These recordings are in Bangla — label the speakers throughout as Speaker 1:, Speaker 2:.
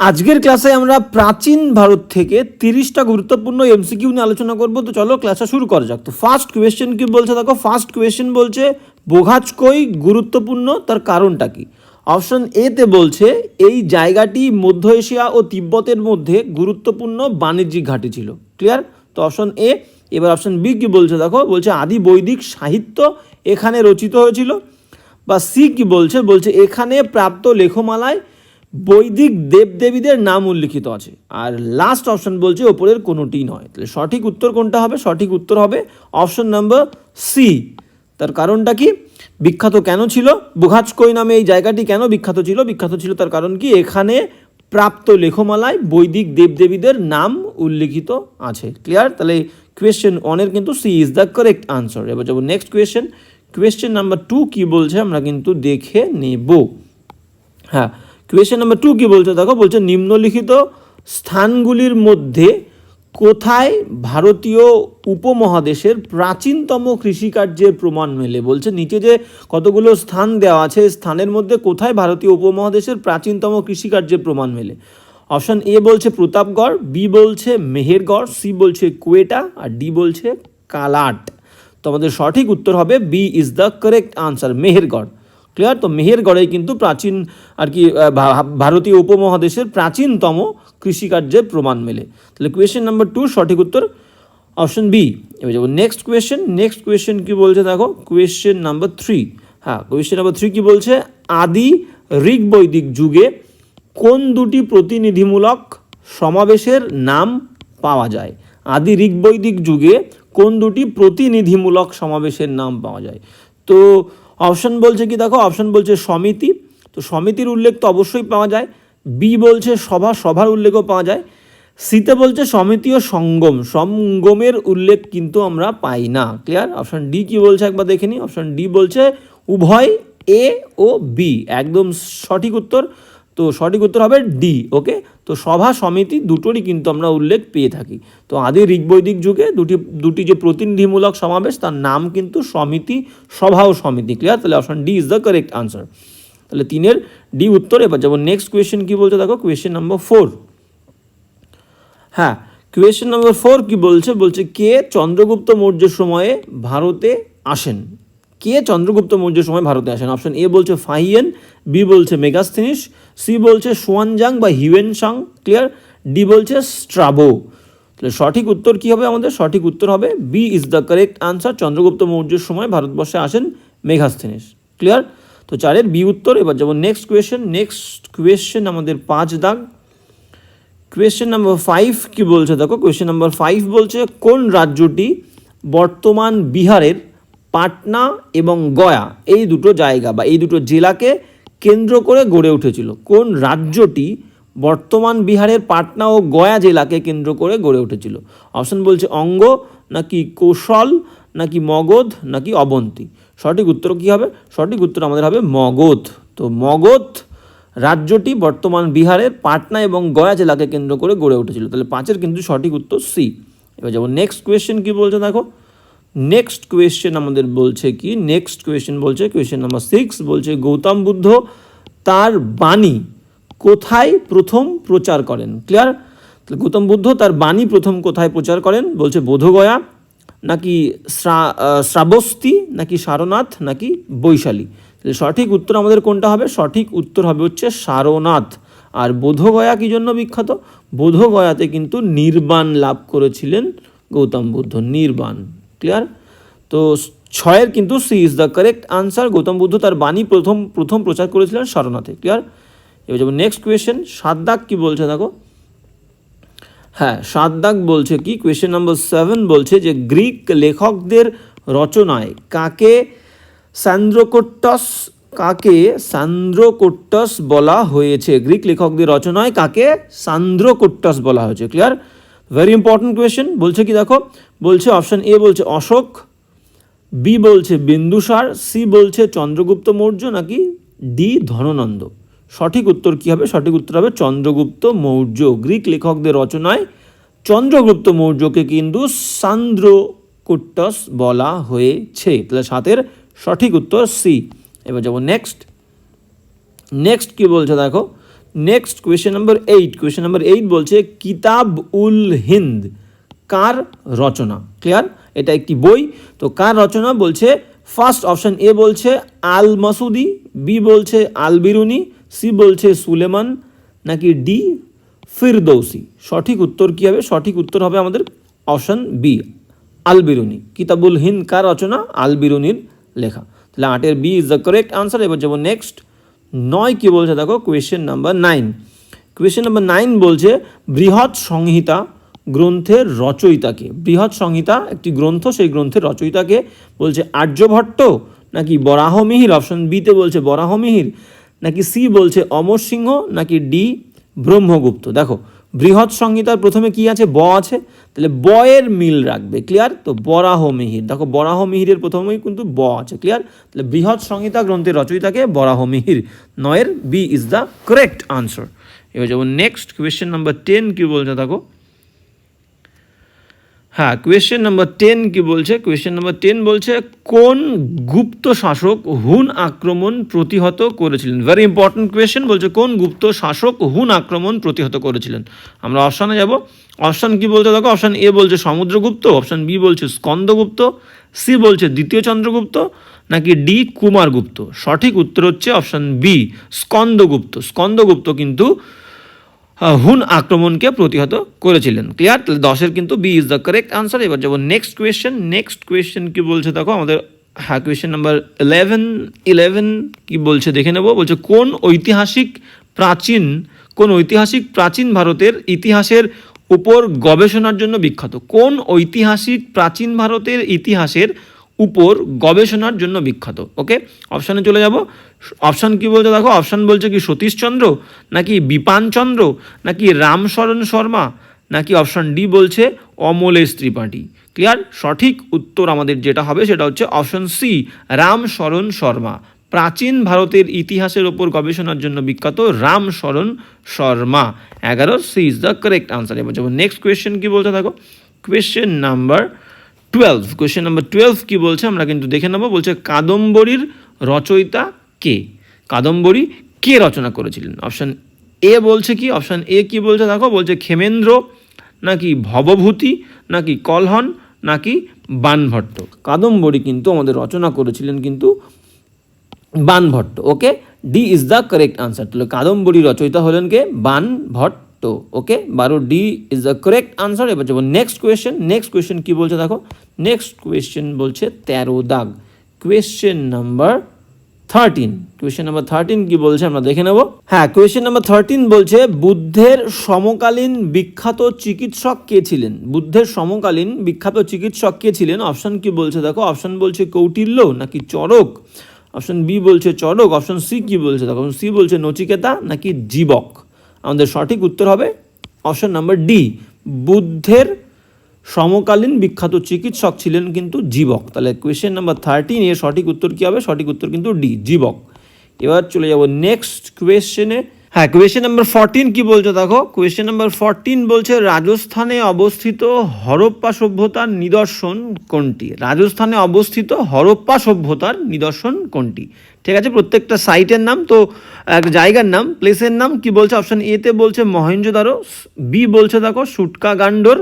Speaker 1: আজকের ক্লাসে আমরা প্রাচীন ভারত থেকে তিরিশটা গুরুত্বপূর্ণ এমসিকিউ নিয়ে আলোচনা করব। তো চলো ক্লাসটা শুরু করা যাক। তো ফার্স্ট কোয়েশ্চেন কি বলছে? দেখো ফার্স্ট কোয়েশ্চেন বলছে বোঘাজকই গুরুত্বপূর্ণ, তার কারণটা কি? অপশন এতে বলছে, এই জায়গাটি মধ্য এশিয়া ও তিব্বতের মধ্যে গুরুত্বপূর্ণ বাণিজ্যিক ঘাঁটি ছিল। ক্লিয়ার তো অপশন এ এবার অপশন বি কি বলছে? দেখো, বলছে, আদি বৈদিক সাহিত্য এখানে রচিত হয়েছিল। বা সি কি বলছে? বলছে, এখানে প্রাপ্ত লেখমালায় বৈদিক দেবদেবীদের নাম উল্লিখিত আছে। আর লাস্ট অপশন বলছে ওপরের কোনোটি নয়। তাহলে সঠিক উত্তর কোনটা হবে? সঠিক উত্তর হবে অপশন নাম্বার সি তার কারণটা কি? বিখ্যাত কেন ছিল? বুঘাজকই নামে এই জায়গাটি কেন বিখ্যাত ছিল? বিখ্যাত ছিল তার কারণ কি? এখানে প্রাপ্ত লেখমালায় বৈদিক দেবদেবীদের নাম উল্লিখিত আছে। ক্লিয়ার তাহলে কোয়েশ্চেন ওয়ানের কিন্তু C is the correct answer এবার যাব next question question number two কী বলছে? আমরা কিন্তু দেখে নেব। হ্যাঁ কোয়েশ্চেন নাম্বার টু কী বলছে? দেখো, বলছে নিম্নলিখিত স্থানগুলির মধ্যে কোথায় ভারতীয় উপমহাদেশের প্রাচীনতম কৃষিকার্যের প্রমাণ মেলে? বলছে নিচে যে কতগুলো স্থান দেওয়া আছে স্থানের মধ্যে কোথায় ভারতীয় উপমহাদেশের প্রাচীনতম কৃষিকার্যের প্রমাণ মেলে? অপশন এ বলছে প্রতাপগড় বি বলছে মেহেরগড় সি বলছে কুয়েটা, আর ডি বলছে কালাট। তো আমাদের সঠিক উত্তর হবে B is the correct answer Mehrgarh. Clear? তো মেহেরগড়ে কিন্তু প্রাচীন আর কি ভারতীয় উপমহাদেশের প্রাচীনতম কৃষিকার্যের প্রমাণ মেলে। তাহলে কোয়েশ্চেন নাম্বার টু সঠিক উত্তর? অপশন বি এবার যাব। নেক্সট কোয়েশ্চেন নেক্সট কোয়েশ্চেন কী বলছে দেখো? কোয়েশ্চেন নাম্বার থ্রি হ্যাঁ কোয়েশ্চেন নাম্বার থ্রি কী বলছে? আদি ঋগ বৈদিক যুগে কোন দুটি প্রতিনিধিমূলক সমাবেশের নাম পাওয়া যায়? আদি ঋগ বৈদিক যুগে কোন দুটি প্রতিনিধিমূলক সমাবেশের নাম পাওয়া যায়? তো অপশন বলছে কি, দেখো, অপশন বলছে সমিতি। তো সমিতির উল্লেখ তো অবশ্যই পাওয়া যায়। বি বলছে সভা, সভার উল্লেখও পাওয়া যায়। সিতে বলছে সমিতি ও সঙ্গম। সঙ্গমের উল্লেখ কিন্তু আমরা পাই না। ক্লিয়ার অপশন ডি কি বলছে একবার দেখে নিই। অপশন ডি বলছে উভয় এ ও বি একদম সঠিক উত্তর। তো সঠিক উত্তর হবে ডি ওকে তো সভা সমিতি দুটোরই কিন্তু আমরা উল্লেখ পেয়ে থাকি। তো আদি ঋগ্বৈদিক যুগে দুটি দুটি যে প্রতিনিধিমূলক সমাবেশ, তার নাম কিন্তু সমিতি, সভা ও সমিতি ক্লিয়ার তাহলে option D is the correct answer তাহলে তিনের ডি উত্তর, এবার যাব নেক্সট কোয়েশ্চেন কী বলছে? দেখো কোয়েশ্চেন নাম্বার ফোর হ্যাঁ কোয়েশ্চেন নম্বর ফোর কি বলছে? বলছে, কে চন্দ্রগুপ্ত মৌর্যের সময়ে ভারতে আসেন? কে চন্দ্রগুপ্ত মৌর্যের সময় ভারতে আসেন? অপশন এ বলছে ফাহিয়েন বি বলছে মেগাস্থিনিস সি বলছে সুয়ানজাং বা হিউয়েনসাং ক্লিয়ার ডি বলছে স্ট্রাবো। তাহলে সঠিক উত্তর কি হবে আমাদের? সঠিক উত্তর হবে B is the correct answer Chandragupta মৌর্যের সময় ভারতবর্ষে আসেন মেঘাস্থিনিস। ক্লিয়ার তো চারের বি উত্তর, এবার যাব নেক্সট কোয়েশ্চেন নেক্সট কোয়েশ্চেন আমাদের পাঁচ দাগ। কোয়েশ্চেন নাম্বার ফাইভ কি বলছে দেখো? কোয়েশ্চেন নাম্বার ফাইভ বলছে, কোন রাজ্যটি বর্তমান বিহারের পাটনা এবং গয়া, এই দুটো জায়গা বা এই দুটো জেলাকে কেন্দ্র করে গড়ে উঠেছিল। কোন রাজ্যটি বর্তমান বিহারের পাটনা ও গয়া জেলাকে কেন্দ্র করে গড়ে উঠেছিল? অপশন বলছে অঙ্গ, নাকি কৌশল, নাকি মগধ, নাকি অবন্তী? সঠিক উত্তর কী হবে? সঠিক উত্তর আমাদের হবে মগধ। তো মগধ রাজ্যটি বর্তমান বিহারের পাটনা এবং গয়া জেলাকে কেন্দ্র করে গড়ে উঠেছিল। তাহলে পাঁচের কিন্তু সঠিক উত্তর সি। এবার যাব নেক্সট কোয়েশ্চেন কি বলছে দেখো? নেক্সট কোয়েশ্চেন আমাদের বলছে কি? নেক্সট কোয়েশ্চেন বলছে কোয়েশ্চেন নাম্বার সিক্স বলছে, গৌতম বুদ্ধ তার বাণী কোথায় প্রথম প্রচার করেন? ক্লিয়ার গৌতম বুদ্ধ তার বাণী প্রথম কোথায় প্রচার করেন? বলছে বোধগয়া, নাকি শ্রা- শ্রাবস্তি, নাকি সারনাথ, নাকি বৈশালী? সঠিক উত্তর আমাদের কোনটা হবে? সঠিক উত্তর হবে হচ্ছে সারনাথ। আর বোধগয়া কি জন্য বিখ্যাত? বোধগয়াতে কিন্তু নির্বাণ লাভ করেছিলেন গৌতম বুদ্ধ, নির্বাণ। ক্লিয়ার তো ছয়ের কিন্তু C is the correct answer Gautama Buddha তার বাণী প্রথম প্রথম প্রচার করেছিলেন সারনাথে ক্লিয়ার এবার যাব নেক্সট কোয়েশ্চেন সাত দাগ বলছে, দেখো? হ্যাঁ সাত বলছে কি? কোয়েশ্চেন নম্বর সেভেন বলছে যে গ্রিক লেখকদের রচনায় কাকে স্যান্দ্রোকোট্টস, কাকে সান্দ্রোকোট্টস বলা হয়েছে? গ্রিক লেখকদের রচনায় কাকে সান্দ্রোকোট্টস বলা হয়েছে। ক্লিয়ার ভেরি ইম্পর্টেন্ট কোয়েশ্চেন বলছে কি, দেখো, বলছে অপশন এ বলছে অশোক বি বলছে বিন্দুসার সি বলছে চন্দ্রগুপ্ত মৌর্য, নাকি ডি ধননন্দ? সঠিক উত্তর কি হবে? সঠিক উত্তর হবে চন্দ্রগুপ্ত মৌর্য। গ্রিক লেখকদের রচনায় চন্দ্রগুপ্ত মৌর্যকে কিন্তু সান্দ্রকুট্টস বলা হয়েছে। তাহলে সাতের সঠিক উত্তর সি এবার যাব নেক্সট নেক্সট কি বলছে, দেখো next question number eight question number eight বলছে, কিতাব উল হিন্দ, কার রচনা? ক্লিয়ার এটা একটি বই। তো কার রচনা বলছে, ফার্স্ট অপশন এ বলছে আল মাসুদি বি বলছে আল বিরুনি সি বলছে, সুলেমান, নাকি ডি, ফিরদৌসি? সঠিক উত্তর কী হবে? সঠিক উত্তর হবে আমাদের অপশন বি আল বিরুনি কিতাবুল হিন্দ, কার রচনা? আল বিরুনির লেখা। তাহলে আটের B is the correct answer এবার যাব নেক্সট নয় কি বলছে দেখো question number nine question number nine বলছে, বৃহৎ সংহিতা গ্রন্থের রচয়িতাকে। বৃহৎ সংহিতা একটি গ্রন্থ, সেই গ্রন্থের রচয়িতাকে বলছে আর্যভট্ট, নাকি বরাহমিহির অপশন বিতে বলছে বরাহমিহির, নাকি সি বলছে অমর সিংহ, নাকি ডি ব্রহ্মগুপ্ত। দেখো বৃহৎ সংহিতার প্রথমে কি আছে? ব আছে। তাহলে বয়ের মিল রাখবে ক্লিয়ার তো বরাহ মিহির। দেখো, বরাহ মিহিরের প্রথমেই কিন্তু ব আছে ক্লিয়ার তাহলে বৃহৎ সংহিতা গ্রন্থের রচয়িতাকে বরাহ মিহির। নয়ের B is the correct answer এবার যাব নেক্সট কোয়েশ্চেন নাম্বার টেন কি বলছে দেখো? হ্যাঁ কোয়েশ্চেন নাম্বার টেন কি বলছে? কোয়েশ্চেন নাম্বার টেন বলছে, কোন গুপ্ত শাসক হুন আক্রমণ প্রতিহত করেছিলেন? ভেরি ইম্পর্টেন্ট কোয়েশ্চেন বলছে কোন গুপ্ত শাসক হুন আক্রমণ প্রতিহত করেছিলেন? আমরা অপশানে যাব। অপশান কি বলছে দেখো? অপশান এ বলছে সমুদ্রগুপ্ত অপশান বি বলছে স্কন্দগুপ্ত সি বলছে দ্বিতীয় চন্দ্রগুপ্ত, নাকি ডি কুমারগুপ্ত? সঠিক উত্তর হচ্ছে অপশান বি স্কন্দগুপ্ত। স্কন্দগুপ্ত কিন্তু হুন আক্রমণকে প্রতিহত করেছিলেন। ক্লিয়ার তাহলে দশের কিন্তু B is the correct answer এবার যাব নেক্সট কোয়েশ্চেন নেক্সট কোয়েশ্চেন কি বলছে? দেখো, আমাদের হ্যাঁ কোয়েশ্চেন নাম্বার ইলেভেন ইলেভেন কি বলছে? দেখে নেব। বলছে, কোন ঐতিহাসিক প্রাচীন, কোন ঐতিহাসিক প্রাচীন ভারতের ইতিহাসের উপর গবেষণার জন্য বিখ্যাত? কোন ঐতিহাসিক প্রাচীন ভারতের ইতিহাসের উপর গবেষণার জন্য বিখ্যাত ওকে অপশানে চলে যাব। অপশান কি বলছে দেখো? অপশান বলছে কি সতীশচন্দ্র নাকি বিপানচন্দ্র নাকি রামশরণ শর্মা, নাকি অপশান ডি বলছে অমলেশ ত্রিপাঠী। ক্লিয়ার সঠিক উত্তর আমাদের যেটা হবে সেটা হচ্ছে অপশান সি রামশরণ শর্মা। প্রাচীন ভারতের ইতিহাসের ওপর গবেষণার জন্য বিখ্যাত রামশরণ শর্মা। এগারো C is the correct answer এবার যাব। নেক্সট কোয়েশ্চেন কি বলতে থাকো question number twelve question number twelve কী বলছে? আমরা কিন্তু দেখে নেব। বলছে, কাদম্বরীর রচয়িতা কে? কাদম্বরী কে রচনা করেছিলেন? অপশান এ বলছে কি? অপশান এ কি বলছে? দেখো, বলছে, ক্ষেমেন্দ্র, নাকি ভবভূতি, নাকি কলহন, নাকি বানভট্ট? কাদম্বরী কিন্তু আমাদের রচনা করেছিলেন কিন্তু Banabhatta. Okay D is the correct answer তাহলে কাদম্বরী রচয়িতা হলেন কে? বানভট্ট। ওকে বারো D is the correct answer এবার যাব নেক্সট কোয়েশ্চেন নেক্সট কোয়েশ্চেন কি বলছে দেখো? নেক্সট কোয়েশ্চেন বলছে তেরো দাগ। Question number thirteen question number thirteen কি বলছে আমরা দেখে নেব। হ্যাঁ কোয়েশ্চেন নাম্বার থার্টিন বলছে, বুদ্ধের সমকালীন বিখ্যাত চিকিৎসক কে ছিলেন? বুদ্ধের সমকালীন বিখ্যাত চিকিৎসক কে ছিলেন? অপশন কি বলছে দেখো? অপশন বলছে কৌটিল্য নাকি চরক অপশন বি বলছে চরক অপশন সি কি বলছে দেখো? সি বলছে নচিকেতা নাকি জীবক? আমাদের সঠিক উত্তর হবে অপশন নাম্বার ডি বুদ্ধের সমকালীন বিখ্যাত চিকিৎসক ছিলেন কিন্তু জীবক। তাহলে কোয়েশ্চেন নাম্বার থার্টিন এর সঠিক উত্তর কী হবে? সঠিক উত্তর কিন্তু ডি জীবক। এবার চলে যাব নেক্সট কোয়েশ্চেনে হ্যাঁ কোয়েশ্চেন নাম্বার ফোরটিন কি বলছো দেখো? কোয়েশ্চেন নাম্বার ফোরটিন বলছে, রাজস্থানে অবস্থিত হরপ্পা সভ্যতার নিদর্শন কোনটি? রাজস্থানে অবস্থিত হরপ্পা সভ্যতার নিদর্শন কোনটি? ঠিক আছে, প্রত্যেকটা সাইটের নাম, তো এক জায়গার নাম প্লেসের নাম কি বলছে? অপশন এতে বলছে মহেঞ্জোদারো বি বলছে দেখো সুটকা গান্ডোর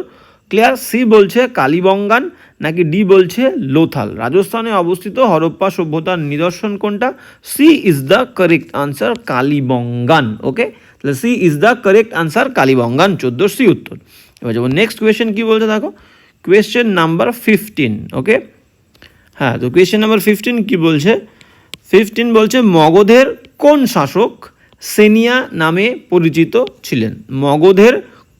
Speaker 1: ক্লিয়ার? সি বলছে কালীবঙ্গান, নাকি ডি বলছে লোথাল? রাজস্থানে অবস্থিত হরপ্পা সভ্যতার নিদর্শন কোনটা? C is the correct answer Kalibangan, okay? তাহলে C is the correct answer Kalibangan চোদ্দ সি উত্তর। এবার যাব, নেক্সট কোয়েশ্চেন কী বলছে দেখো? Question number fifteen okay? হ্যাঁ তো কোয়েশ্চেন নাম্বার ফিফটিন কী বলছে? ফিফটিন বলছে মগধের কোন শাসক সেনিয়া নামে পরিচিত ছিলেন? মগধের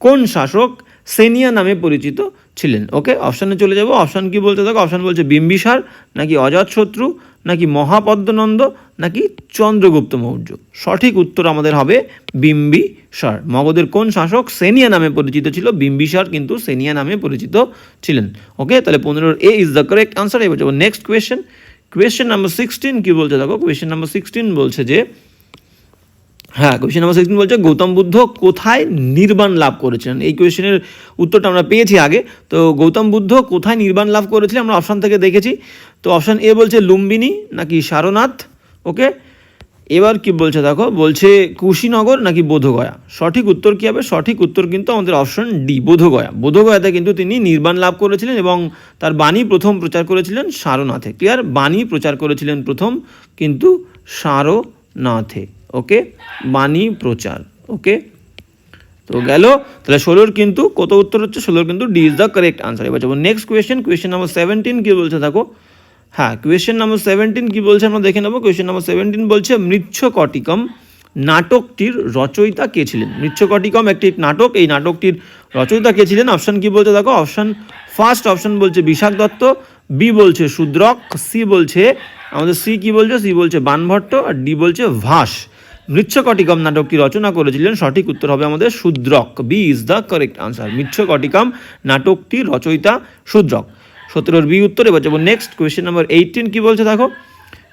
Speaker 1: কোন শাসক সেনিয়া নামে পরিচিত ছিলেন। ওকে, অপশানে চলে যাব। অপশান কি বলতে দেখো? অপশান বলছে বিম্বিসার, নাকি অজাতশত্রু নাকি মহাপদ্মনন্দ, নাকি চন্দ্রগুপ্ত মৌর্য। সঠিক উত্তর আমাদের হবে বিম্বিসার। মগধের কোন শাসক সেনিয়া নামে পরিচিত ছিল? বিম্বিসার কিন্তু সেনিয়া নামে পরিচিত ছিলেন। ওকে, তাহলে পনেরোর A is the correct answer এবার next question question number sixteen কী বলছে দেখো? কোয়েশ্চেন নাম্বার সিক্সটিন বলছে যে হ্যাঁ কোয়েশ্চেন নাম্বার সিক্সটিন বলছে গৌতম বুদ্ধ কোথায় নির্বাণ লাভ করেছিলেন? এই কোয়েশ্চেনের উত্তরটা আমরা পেয়েছি আগে। তো গৌতম বুদ্ধ কোথায় নির্বাণ লাভ করেছিলেন আমরা অপশান থেকে দেখেছি। তো অপশান এ বলছে লুম্বিনী নাকি সারনাথ? ওকে? এবার কি বলছে দেখো, বলছে কুশীনগর নাকি বোধগয়া? সঠিক উত্তর কী হবে? সঠিক উত্তর কিন্তু আমাদের অপশন ডি, বোধগয়া। বোধগয়াতে কিন্তু তিনি নির্বাণ লাভ করেছিলেন এবং তার বাণী প্রথম প্রচার করেছিলেন সারনাথে। ক্লিয়ার? বাণী প্রচার করেছিলেন প্রথম, কিন্তু সারনাথে। ওকে? বাণী প্রচার, ওকে? তো গেল, তাহলে ষোলোর কিন্তু কত উত্তর হচ্ছে? ষোলোর কিন্তু D is the correct answer এবার যাব next question question number seventeen কী বলছে দেখো? হ্যাঁ কোয়েশ্চেন নাম্বার সেভেন্টিন কী বলছে আমরা দেখে নেব। কোয়েশ্চেন নাম্বার সেভেন্টিন বলছে মৃচ্ছকটিকম নাটকটির রচয়িতা কে ছিলেন? মৃচ্ছকটিকম একটি নাটক, এই নাটকটির রচয়িতা কে ছিলেন? অপশান কী বলছে দেখো? অপশান ফার্স্ট অপশান বলছে বিশাখ দত্ত বি বলছে শূদ্রক সি বলছে, আমাদের সি কি বলছে? সি বলছে বানভট্ট, আর ডি বলছে ভাস। মৃচ্ছকটিকম নাটকটি রচনা করেছিলেন। সঠিক উত্তর হবে আমাদের Shudraka. B is the correct answer Mrichchhakatikam নাটকটি রচয়িতা শূদ্রক। সতেরোর বি উত্তর, এবার যাব নেক্সট কোয়েশ্চেন নাম্বার এইটিন কী বলছে দেখো?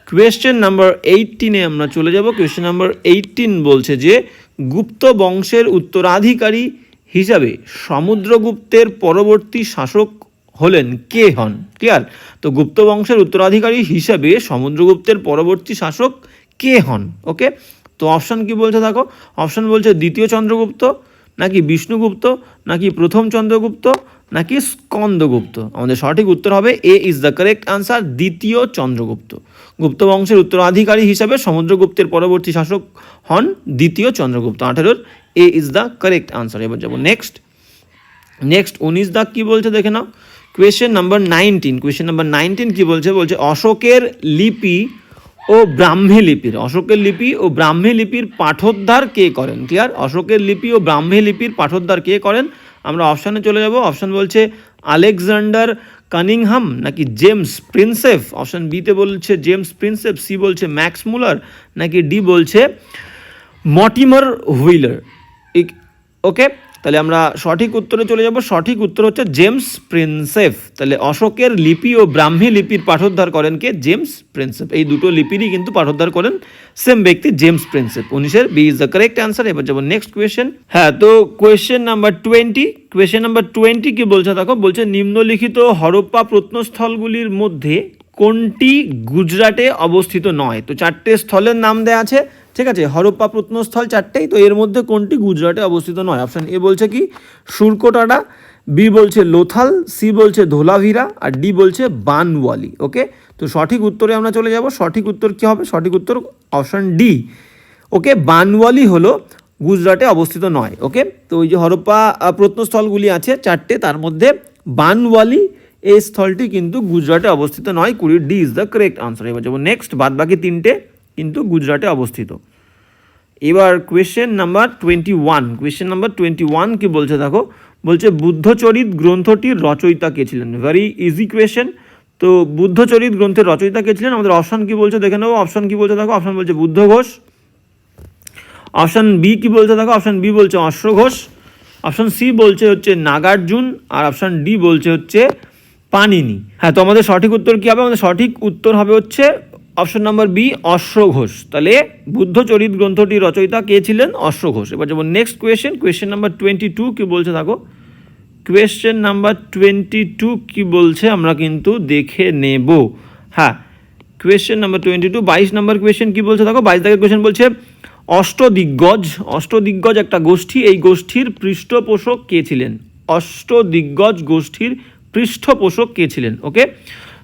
Speaker 1: কোয়েশ্চেন নাম্বার এইটিনে আমরা চলে যাব। কোয়েশ্চেন নাম্বার এইটিন বলছে যে, গুপ্ত বংশের উত্তরাধিকারী হিসাবে সমুদ্রগুপ্তের পরবর্তী শাসক হলেন কে হন? ক্লিয়ার তো গুপ্ত বংশের উত্তরাধিকারী হিসাবে সমুদ্রগুপ্তের পরবর্তী শাসক কে হন? ওকে তো অপশান কি বলছে দেখো? অপশান বলছে দ্বিতীয় চন্দ্রগুপ্ত, নাকি বিষ্ণুগুপ্ত, নাকি প্রথম চন্দ্রগুপ্ত, নাকি স্কন্দগুপ্ত। আমাদের সঠিক উত্তর হবে A is the correct answer, দ্বিতীয় চন্দ্রগুপ্ত। গুপ্ত বংশের উত্তরাধিকারী হিসাবে সমুদ্রগুপ্তের পরবর্তী শাসক হন দ্বিতীয় Chandragupta. আঠেরোর A is the correct answer. এবার যাব নেক্সট। নেক্সট, উনিশ দাগ কী বলছে দেখে নাও। Question number nineteen. Question number nineteen কী বলছে? বলছে অশোকের লিপি ও ব্রাহ্মী লিপির, অশোকের লিপি ও ব্রাহ্মী লিপির পাঠোদ্ধার কে করেন? ক্লিয়ার অশোকের লিপি ও ব্রাহ্মী লিপির পাঠোদ্ধার কে করেন? আমরা অপশানে চলে যাব। অপশান বলছে আলেকজান্ডার কানিংহাম নাকি জেমস প্রিন্সেফ? অপশান বিতে বলছে জেমস প্রিন্সেফ সি বলছে ম্যাক্স মুলার, নাকি ডি বলছে মটিমার হুইলার। ওকে তাহলে আমরা সঠিক উত্তরে চলে যাব। সঠিক উত্তর হচ্ছে জেমস প্রিন্সেফ। তাহলে অশোকের লিপি ও ব্রাহ্মী লিপির পাঠোদ্ধার করেন কে? জেমস প্রিন্সেপ এই দুটো লিপিরই কিন্তু পাঠোদ্ধার করেন সেম ব্যক্তি জেমস প্রিন্সেপ উনিশের, B is the correct answer এবার যাব নেক্সট কোয়েশ্চেন হ্যাঁ তো question number twenty question number twenty কি বলছে দেখো? বলছে, নিম্নলিখিত হরপ্পা প্রত্নস্থলগুলির মধ্যে কোনটি গুজরাটে অবস্থিত নয়? তো চারটে স্থলের নাম দেওয়া আছে। ঠিক আছে, হরপ্পা প্রত্নস্থল চারটেই, তো এর মধ্যে কোনটি গুজরাটে অবস্থিত নয়? অপশান এ বলছে কি সুরকোটাডা বি বলছে লোথাল সি বলছে ধোলাভিরা, আর ডি বলছে বানওয়ালি ওকে তো সঠিক উত্তরে আমরা চলে যাব, সঠিক উত্তর কী হবে? সঠিক উত্তর অপশান ডি ওকে বানওয়ালি হলো গুজরাটে অবস্থিত নয় ওকে তো ওই যে হরপ্পা প্রত্নস্থলগুলি আছে চারটে, তার মধ্যে বানওয়ালি এই স্থলটি কিন্তু গুজরাটে অবস্থিত নয়, কুড়ি D is the correct answer এবার যাব নেক্সট বাদ বাকি তিনটে। কিন্তু গুজরাটে অবস্থিত। এবার question number twenty one question number twenty one কি বলছে দেখো? বলছে, বুদ্ধচরিত গ্রন্থটির রচয়িতা কে ছিলেন? ভেরি ইজি কোয়েশ্চেন তো বুদ্ধচরিত গ্রন্থের রচয়িতা কে ছিলেন? আমাদের অপশান কি বলছে দেখে নেব। অপশান কি বলছে দেখো? অপশান বলছে বুদ্ধ ঘোষ। অপশান বি কি বলছে দেখো? অপশান বি বলছে অশ্ব ঘোষ। অপশান সি বলছে হচ্ছে নাগার্জুন। আর অপশান ডি বলছে হচ্ছে পানিনি হ্যাঁ তো আমাদের সঠিক উত্তর কী হবে? আমাদের সঠিক উত্তর হবে হচ্ছে অপশন নাম্বার বি, অশ্ব ঘোষ। তাহলে বুদ্ধচরিত গ্রন্থটি রচয়িতা কে ছিলেন? অশ্ব ঘোষ। এবার যেমন next question question number twenty two কী বলছে থাকো কোয়েশ্চেন নাম্বার টোয়েন্টি টু কী বলছে আমরা কিন্তু দেখে নেব। হ্যাঁ কোয়েশ্চেন নাম্বার টোয়েন্টি টু বাইশ নাম্বার কোয়েশ্চেন কী বলছে দেখো? বাইশ দাগের কোয়েশ্চেন বলছে, অষ্টদিগ্গজ অষ্টদিগ্গজ একটা গোষ্ঠী, এই গোষ্ঠীর পৃষ্ঠপোষক কে ছিলেন? অষ্টদিগ্গজ গোষ্ঠীর পৃষ্ঠপোষক কে ছিলেন? ওকে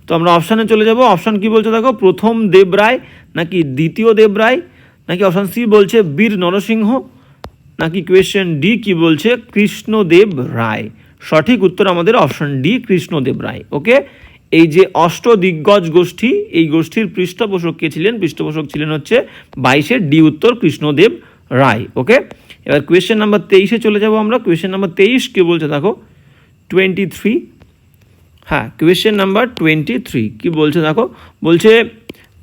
Speaker 1: তো আমরা অপশানে চলে যাব। অপশান কি বলছে দেখো? প্রথম দেবরায় নাকি দ্বিতীয় দেবরায় নাকি অপশান সি বলছে বীর নরসিংহ, নাকি কোয়েশ্চেন ডি কি বলছে কৃষ্ণদেব রায়? সঠিক উত্তর আমাদের option D Krishnadeva Raya okay এই যে অষ্টদিগ্গজ গোষ্ঠী, এই গোষ্ঠীর পৃষ্ঠপোষক কে ছিলেন? পৃষ্ঠপোষক ছিলেন হচ্ছে বাইশের ডি উত্তর কৃষ্ণদেব রায় ওকে এবার কোয়েশ্চেন নাম্বার তেইশে চলে যাব আমরা। কোয়েশ্চেন নাম্বার তেইশ কে বলছে দেখো? টোয়েন্টি থ্রি হ্যাঁ কোয়েশ্চেন নাম্বার টোয়েন্টি থ্রি কী বলছে দেখো? বলছে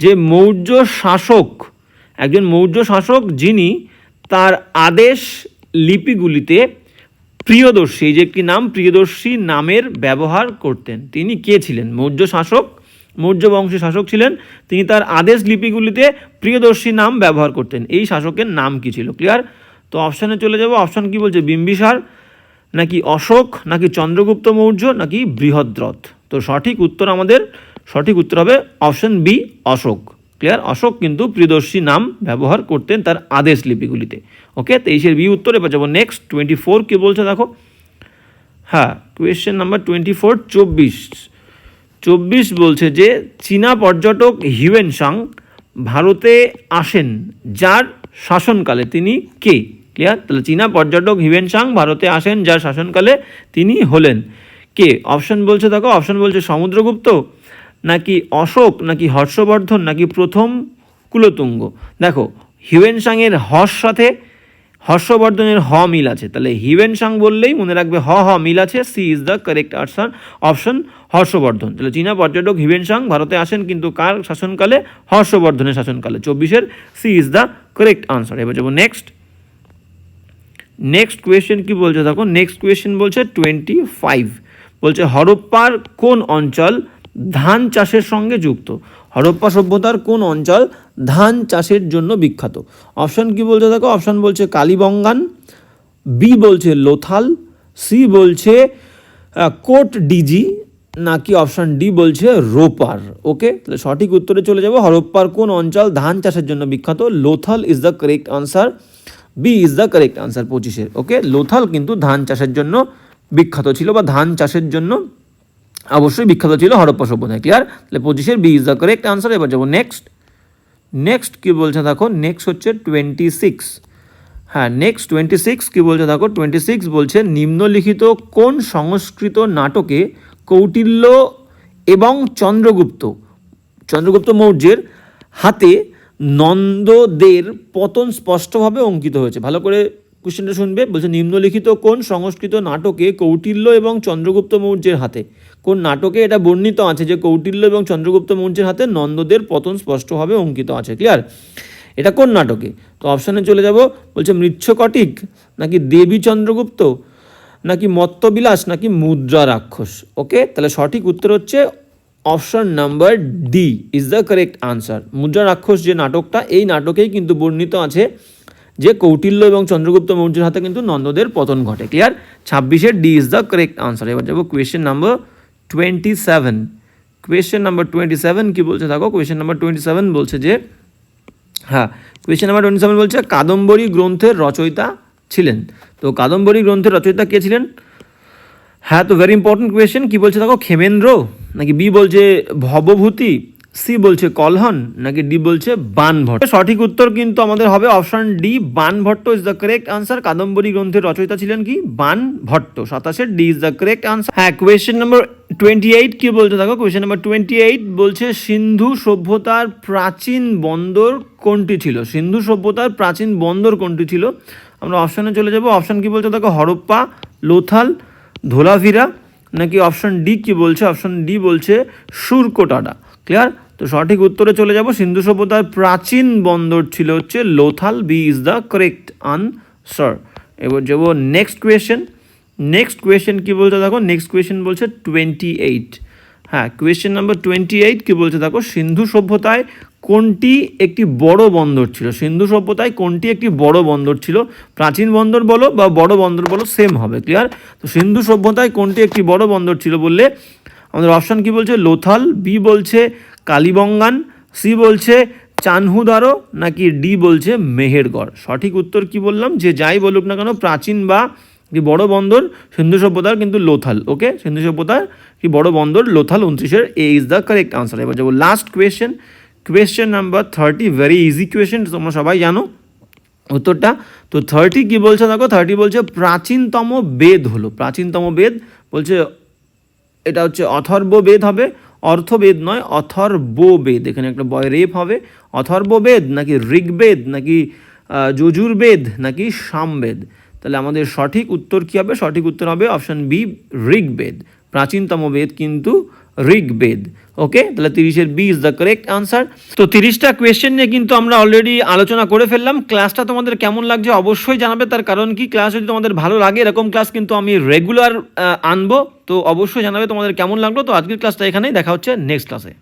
Speaker 1: যে মৌর্য শাসক, একজন মৌর্য শাসক যিনি তার আদেশ লিপিগুলিতে প্রিয়দর্শী, এই যে একটি নাম? প্রিয়দর্শী নামের ব্যবহার করতেন। তিনি কে ছিলেন? মৌর্য শাসক, মৌর্য বংশের শাসক ছিলেন। তিনি তার আদেশ লিপিগুলিতে প্রিয়দর্শী নাম ব্যবহার করতেন। এই শাসকের নাম কি ছিল? ক্লিয়ার তো অপশানে চলে যাব। অপশান কি বলছে? বিম্বিসার। নাকি অশোক, নাকি চন্দ্রগুপ্ত মৌর্য, নাকি বৃহদ্রথ? তো সঠিক উত্তর আমাদের, সঠিক উত্তর হবে option B, Ashoka. Clear? Ashoka কিন্তু প্রিয়দর্শী নাম ব্যবহার করতেন তার আদেশ লিপিগুলিতে। ওকে? তেইশের বি উত্তর, এবার যাব নেক্সট টোয়েন্টি ফোর কী বলছে দেখো। হ্যাঁ কোয়েশ্চেন নাম্বার টোয়েন্টি ফোর চব্বিশ। চব্বিশ বলছে যে, চীনা পর্যটক হিউয়েন সাং ভারতে আসেন, যার শাসনকালে তিনি কে? ক্লিয়ার? তাহলে চীনা পর্যটক হিউয়েন সাং ভারতে আসেন, যার শাসনকালে তিনি হলেন। কে? অপশন বলছে দেখো, অপশন বলছে সমুদ্রগুপ্ত, নাকি অশোক, নাকি হর্ষবর্ধন, নাকি প্রথম কুলতুঙ্গ। দেখো, হিউয়েন সাংয়ের হর্ষ সাথে হর্ষবর্ধনের হ মিল আছে। তাহলে হিউয়েন সাং বললেই মনে রাখবে হ হ মিল আছে, C is the correct answer, option Harshavardhana. তাহলে চীনা পর্যটক হিউয়েন সাং ভারতে আসেন, কিন্তু কার শাসনকালে? হর্ষবর্ধনের শাসনকালে। চব্বিশের C is the correct answer. এবার যাব নেক্সট। নেক্সট কোয়েশ্চেন কি বলছে? দেখো নেক্সট কোয়েশ্চেন বলছে টোয়েন্টি ফাইভ বলছে, হরপ্পার কোন অঞ্চল ধান চাষের সঙ্গে যুক্ত? হরপ্পা সভ্যতার কোন অঞ্চল ধান চাষের জন্য বিখ্যাত? অপশন কি বলছে দেখো? অপশন বলছে কালীবঙ্গান বি বলছে লোথাল সি বলছে কোট ডিজি, নাকি অপশন ডি বলছে রোপার? ওকে তাহলে সঠিক উত্তরে চলে যাব। হরপ্পার কোন অঞ্চল ধান চাষের জন্য বিখ্যাত? Lothal is the correct answer B is the correct answer পঁচিশের ওকে লোথাল কিন্তু ধান চাষের জন্য বিখ্যাত ছিল বা ধান চাষের জন্য অবশ্যই বিখ্যাত ছিল হরপ্পা সভ্যতায় ক্লিয়ার তাহলে পঁচিশের B is the correct answer এবার যাব নেক্সট নেক্সট কী বলছে দেখো? নেক্সট হচ্ছে টোয়েন্টি সিক্স হ্যাঁ নেক্সট টোয়েন্টি সিক্স কী বলছে দেখো? টোয়েন্টি সিক্স বলছে নিম্নলিখিত কোন সংস্কৃত নাটকে কৌটিল্য এবং চন্দ্রগুপ্ত চন্দ্রগুপ্ত মৌর্যের হাতে নন্দদের পতন স্পষ্টভাবে অঙ্কিত হয়েছে। ভালো করে কোশ্চেনটা শুনবে। বলছে, নিম্নলিখিত কোন সংস্কৃত নাটকে কৌটিল্য এবং চন্দ্রগুপ্ত মৌর্যের হাতে? কোন নাটকে এটা বর্ণিত আছে যে কৌটিল্য এবং চন্দ্রগুপ্ত মৌর্যের হাতে নন্দদের পতন স্পষ্টভাবে অঙ্কিত আছে? ক্লিয়ার এটা কোন নাটকে? তো অপশানে চলে যাব। বলছে, মৃচ্ছকটিক নাকি দেবী চন্দ্রগুপ্ত? নাকি মত্তবিলাস? নাকি মুদ্রা রাক্ষস? ওকে তাহলে সঠিক উত্তর হচ্ছে option number D is the correct answer Mudrarakshasa যে নাটকটা, এই নাটকেই কিন্তু বর্ণিত আছে যে কৌটিল্য এবং চন্দ্রগুপ্ত মৌর্যের হাতে কিন্তু নন্দদের পতন ঘটে। ক্লিয়ার ছাব্বিশের D is the correct answer এবার যাব question number twenty seven question number twenty seven কী বলছে? দেখো কোয়েশ্চেন নাম্বার টোয়েন্টি সেভেন বলছে যে হ্যাঁ কোয়েশ্চেন নাম্বার টোয়েন্টি সেভেন বলছে কাদম্বরী গ্রন্থের রচয়িতা ছিলেন। তো কাদম্বরী গ্রন্থের রচয়িতা কে ছিলেন? হ্যাঁ তো ভেরি ইম্পর্টেন্ট কোয়েশ্চেন কী বলছে দেখো, ক্ষেমেন্দ্র? নাকি বি বলছে ভবভূতি, সি বলছে কলহন, নাকি ডি বলছে বানভট্ট? সঠিক উত্তর কিন্তু আমাদের হবে option D Banabhatta is the correct answer Kadambari গ্রন্থের রচয়িতা ছিলেন কি? বানভট্ট। সাতাশের D is the correct answer হ্যাঁ কোয়েশ্চেন নম্বর টোয়েন্টি এইট কি বলছে দেখো? কোয়েশ্চেন নাম্বার টোয়েন্টি এইট বলছে, সিন্ধু সভ্যতার প্রাচীন বন্দর কোনটি ছিল? সিন্ধু সভ্যতার প্রাচীন বন্দর কোনটি ছিল? আমরা অপশানে চলে যাব। অপশান কি বলছে দেখো? হরপ্পা, লোথাল ধোলাভিরা নাকি অপশন ডি কি বলছে? অপশন ডি বলছে সুরকোটাডা। ক্লিয়ার তো সঠিক উত্তরে চলে যাব। সিন্ধু সভ্যতার প্রাচীন বন্দর ছিল হচ্ছে Lothal B is the correct answer এবার যাব নেক্সট কোয়েশ্চেন নেক্সট কোয়েশ্চেন কি বলছে দেখো? নেক্সট কোয়েশ্চেন বলছে টোয়েন্টি এইট হ্যাঁ কোয়েশ্চেন নাম্বার টোয়েন্টি এইট কী বলছে দেখো? সিন্ধু সভ্যতায় কোনটি একটি বড় বন্দর ছিল? সিন্ধু সভ্যতায় কোনটি একটি বড় বন্দর ছিল? প্রাচীন বন্দর বলো বা বড় বন্দর বলো সেম হবে ক্লিয়ার তো সিন্ধু সভ্যতায় কোনটি একটি বড় বন্দর ছিল বললে, আমাদের অপশান কি বলছে? লোথাল বি বলছে কালীবঙ্গান সি বলছে চানহুদারো, নাকি ডি বলছে মেহেরগড়? সঠিক উত্তর কি বললাম? যে যাই বলুক না কেন, প্রাচীন বা একটি বড় বন্দর সিন্ধু সভ্যতার কিন্তু লোথাল ওকে সিন্ধু সভ্যতার একটি বড় বন্দর, Lothal, উনত্রিশের A is the correct answer এবার যাব last question question number thirty very easy question তোমরা সবাই জানো উত্তরটা। তো থার্টি কি বলছে দেখো থার্টি বলছে প্রাচীনতম বেদ হলো। প্রাচীনতম বেদ বলছে, এটা হচ্ছে অথর্ব বেদ হবে। অর্থবেদ নয় অথর্ব বেদ এখানে একটা বয় রেপ হবে। অথর্ব বেদ নাকি ঋগ্বেদ, নাকি যজুর্বেদ, নাকি সামবেদ? তাহলে আমাদের সঠিক উত্তর কী হবে? সঠিক উত্তর হবে অপশান বি, ঋগ্বেদ। প্রাচীনতম বেদ কিন্তু ঋগ্বেদ। ওকে তাহলে তিরিশের B is the correct answer তো তিরিশটা কোয়েশ্চেন নিয়ে কিন্তু আমরা অলরেডি আলোচনা করে ফেললাম। ক্লাসটা তোমাদের কেমন লাগছে অবশ্যই জানাবে। তার কারণ কি? ক্লাস যদি তোমাদের ভালো লাগে, এরকম ক্লাস কিন্তু আমি রেগুলার আনব। তো অবশ্যই জানাবে তোমাদের কেমন লাগল। তো আজকের ক্লাসটা এখানেই। দেখা হচ্ছে নেক্সট ক্লাসে